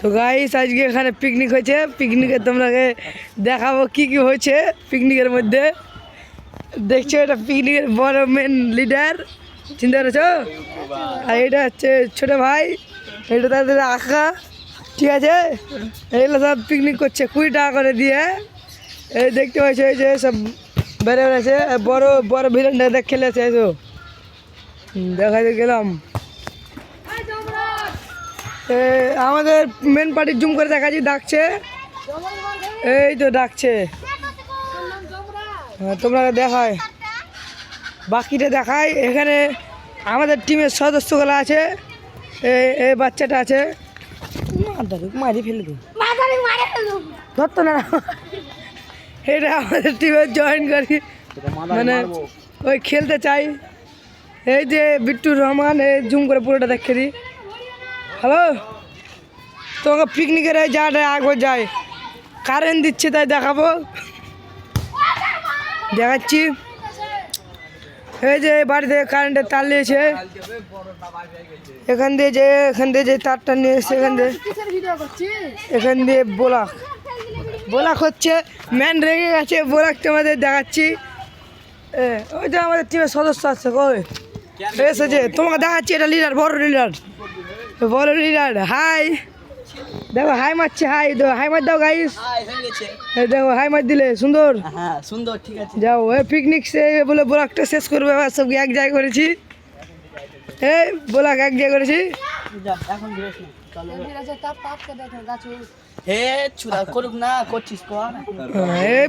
তো গাইস আজকে এখানে পিকনিক হয়েছে। পিকনিকে তোমরাকে দেখাবো কি কি হয়েছে পিকনিকের মধ্যে। দেখছ, এটা পিকনিকের বড় মেন লিডার চিন্তা করেছ আর এটা হচ্ছে ছোট ভাই, এটা তাদের আঁকা। ঠিক আছে? এগুলো সব পিকনিক করছে কুড়ি টাকা করে দিয়ে। এই দেখতে পাচ্ছ, এই যে সব বেড়ে বেড়েছে। বড় বড় ভিলেনটা দেখ, খেলেছে, এই তো। দেখাতে গেলাম। আমাদের মেন পার্টি জুম করে দেখাচ্ছি ডাকছে। এই তো ডাকছে। হ্যাঁ, তোমরা দেখায়। বাকিটা দেখায়। এখানে আমাদের টিমের সদস্যগুলো আছে। এই এই বাচ্চাটা আছে। মারি ফেলে দিই ধরতো না। এটা আমাদের টিমে জয়েন করি। মানে ওই খেলতে চাই। এই যে বিট্টু রহমান এই জুম করে পুরোটা দেখে দিই। হ্যালো? তোমাকে পিকনিকের এই জায়গাটায় একবার যাই। কারেন্ট দিচ্ছে, তাই দেখাবো। দেখাচ্ছি। এই যে বাড়িতে কারেন্টের তার নিয়েছে। এখান দিয়ে যে, এখান দিয়ে যে তারটা নিয়ে এসছে, এখান দিয়ে। এখান দিয়ে বোলাক। বোলাক হচ্ছে ম্যান রেগে গেছে, বোলাক তোমাদের দেখাচ্ছি। ওই যে আমাদের টিমের সদস্য আছে, কই? এসেছে। তোমাকে দেখাচ্ছি, এটা লিডার বড় লিডার বড় লিডার হাই। দেখো হাই মারছে হাই হাই মার দাও গাইস হাই হয়ে গেছে। দেখো হাই মার দিলে সুন্দর। হ্যাঁ সুন্দর ঠিক আছে। যাও এই পিকনিক সে বলে ব্লকটা শেষ করবে এবার সব এক জায়গায় করেছি। এই ব্লক এক জায়গায় করেছি। এখন চলো। হে চুরা করুক না করছিস কর। হ্যাঁ, এই